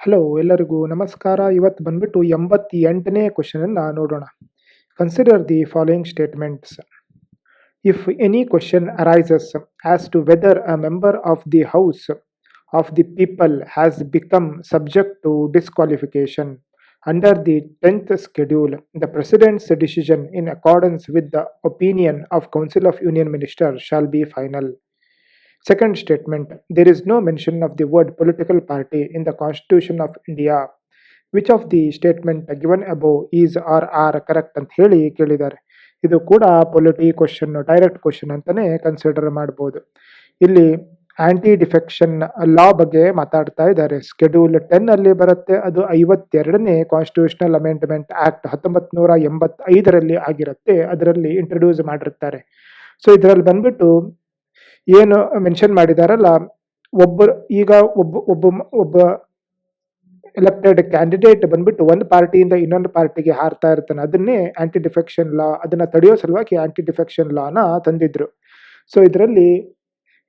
Hello ಎಲ್ಲರಿಗೂ ನಮಸ್ಕಾರ ಇವತ್ತು ಬಂದ್ಬಿಟ್ಟು ಎಂಬತ್ತೆಂಟನೇ ಕ್ವಶನನ್ನು ನೋಡೋಣ consider the following statements if any question arises as to whether a member of the house of the people has become subject to disqualification under the tenth schedule the president's decision in accordance with the opinion of council of union minister shall be final Second statement, There is no mention of the word political party in the Constitution of India. Which of the statement given above is or are correct ಅಂತ ಹೇಳಿ ಕೇಳಿದ್ದಾರೆ. ಇದು ಕೂಡ polity question direct question ಅಂತಾನೆ consider ಮಾಡ್ಬೋದು. ಇಲ್ಲಿ aunty defection ಲಾ ಬಗ್ಗೆ ಮಾತಾಡ್ತಾ ಇದ್ದಾರೆ. ಸ್ಕೆಡ್ಯೂಲ್ ಟೆನ್ ಅಲ್ಲಿ ಬರುತ್ತೆ, ಅದು ಐವತ್ತೆರಡನೇ ಕಾನ್ಸ್ಟಿಟ್ಯೂಷನಲ್ ಅಮೆಂಡ್ಮೆಂಟ್ ಆಕ್ಟ್ ಹತ್ತೊಂಬತ್ ನೂರ ಎಂಬತ್ತೈದರಲ್ಲಿ ಆಗಿರುತ್ತೆ, ಅದರಲ್ಲಿ ಇಂಟ್ರೊಡ್ಯೂಸ್ ಮಾಡಿರ್ತಾರೆ. ಸೊ ಇದರಲ್ಲಿ ಬಂದ್ಬಿಟ್ಟು ಏನು ಮೆನ್ಷನ್ ಮಾಡಿದಾರಲ್ಲ ಒಬ್ಬರು ಈಗ ಒಬ್ಬ ಒಬ್ಬ ಒಬ್ಬ ಎಲೆಕ್ಟೆಡ್ ಕ್ಯಾಂಡಿಡೇಟ್ ಬಂದ್ಬಿಟ್ಟು ಒಂದು ಪಾರ್ಟಿಯಿಂದ ಇನ್ನೊಂದು ಪಾರ್ಟಿಗೆ ಹಾರ್ತಾ ಇರ್ತಾನೆ. ಅದನ್ನೇ ಆಂಟಿ ಡಿಫೆಕ್ಷನ್ ಲಾ ಅದನ್ನ ತಡೆಯೋ ಸಲುವಾಗಿ ಆಂಟಿ ಡಿಫೆಕ್ಷನ್ ಲಾನ ತಂದಿದ್ರು. ಸೊ ಇದರಲ್ಲಿ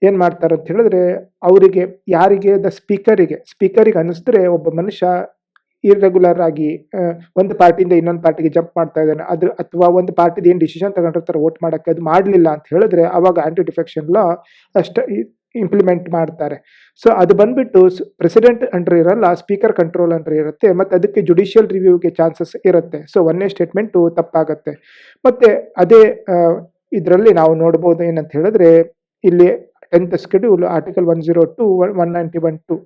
ಏನ್ ಮಾಡ್ತಾರೆ ಅಂತ ಹೇಳಿದ್ರೆ, ಅವರಿಗೆ, ಯಾರಿಗೆ ದ ಸ್ಪೀಕರಿಗೆ ಸ್ಪೀಕರಿಗೆ ಅನಿಸಿದ್ರೆ ಒಬ್ಬ ಮನುಷ್ಯ ಇರ್ರೆಗ್ಯುಲರ್ ಆಗಿ ಒಂದು ಪಾರ್ಟಿಯಿಂದ ಇನ್ನೊಂದು ಪಾರ್ಟಿಗೆ ಜಂಪ್ ಮಾಡ್ತಾ ಇದ್ದಾನೆ. ಅದ್ರ ಅಥವಾ ಒಂದು ಪಾರ್ಟಿದ ಏನು ಡಿಸಿಷನ್ ತಗೊಂಡಿರ್ತಾರೆ ವೋಟ್ ಮಾಡಕ್ಕೆ ಅದು ಮಾಡಲಿಲ್ಲ ಅಂತ ಹೇಳಿದ್ರೆ ಅವಾಗ ಆಂಟಿ ಡಿಫೆಕ್ಷನ್ ಲಾ ಅಷ್ಟ ಇಂಪ್ಲಿಮೆಂಟ್ ಮಾಡ್ತಾರೆ. ಸೊ ಅದು ಬಂದ್ಬಿಟ್ಟು ಪ್ರೆಸಿಡೆಂಟ್ ಅಂಡ್ರೆ ಇರಲ್ಲ ಸ್ಪೀಕರ್ ಕಂಟ್ರೋಲ್ ಅಂಡರ್ ಇರುತ್ತೆ, ಮತ್ತೆ ಅದಕ್ಕೆ ಜುಡಿಷಿಯಲ್ ರಿವ್ಯೂಗೆ ಚಾನ್ಸಸ್ ಇರುತ್ತೆ. ಸೊ ಒಂದೇ ಸ್ಟೇಟ್ಮೆಂಟು ತಪ್ಪಾಗತ್ತೆ. ಮತ್ತೆ ಅದೇ ಇದರಲ್ಲಿ ನಾವು ನೋಡ್ಬೋದು ಏನಂತ ಹೇಳಿದ್ರೆ, ಇಲ್ಲಿ tenth schedule article one zero two one ninety one two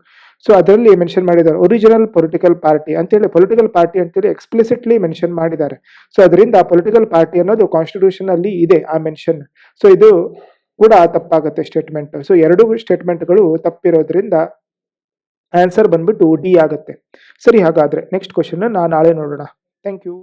so ಅದರಲ್ಲಿ ಮೆನ್ಷನ್ ಮಾಡಿದ್ದಾರೆ ಒರಿಜಿನಲ್ ಪೊಲಿಟಿಕಲ್ ಪಾರ್ಟಿ ಅಂತೇಳಿ ಪೊಲಿಟಿಕಲ್ ಪಾರ್ಟಿ ಅಂತೇಳಿ ಎಕ್ಸ್ಪ್ಲಿಸಿಟ್ಲಿ ಮೆನ್ಷನ್ ಮಾಡಿದ್ದಾರೆ. ಸೊ ಅದರಿಂದ ಪೊಲಿಟಿಕಲ್ ಪಾರ್ಟಿ ಅನ್ನೋದು ಕಾನ್ಸ್ಟಿಟ್ಯೂಷನ್ ಅಲ್ಲಿ ಇದೆ ಆ ಮೆನ್ಷನ್ ಸೊ ಇದು ಕೂಡ ತಪ್ಪಾಗುತ್ತೆ ಸ್ಟೇಟ್ಮೆಂಟ್ ಸೊ ಎರಡು ಸ್ಟೇಟ್ಮೆಂಟ್ಗಳು ತಪ್ಪಿರೋದ್ರಿಂದ ಆನ್ಸರ್ ಬಂದ್ಬಿಟ್ಟು ಡಿ ಆಗುತ್ತೆ. ಸರಿ, ಹಾಗಾದ್ರೆ ನೆಕ್ಸ್ಟ್ ಕ್ವಶನ್ ನಾನು ನಾಳೆ ನೋಡೋಣ. Thank you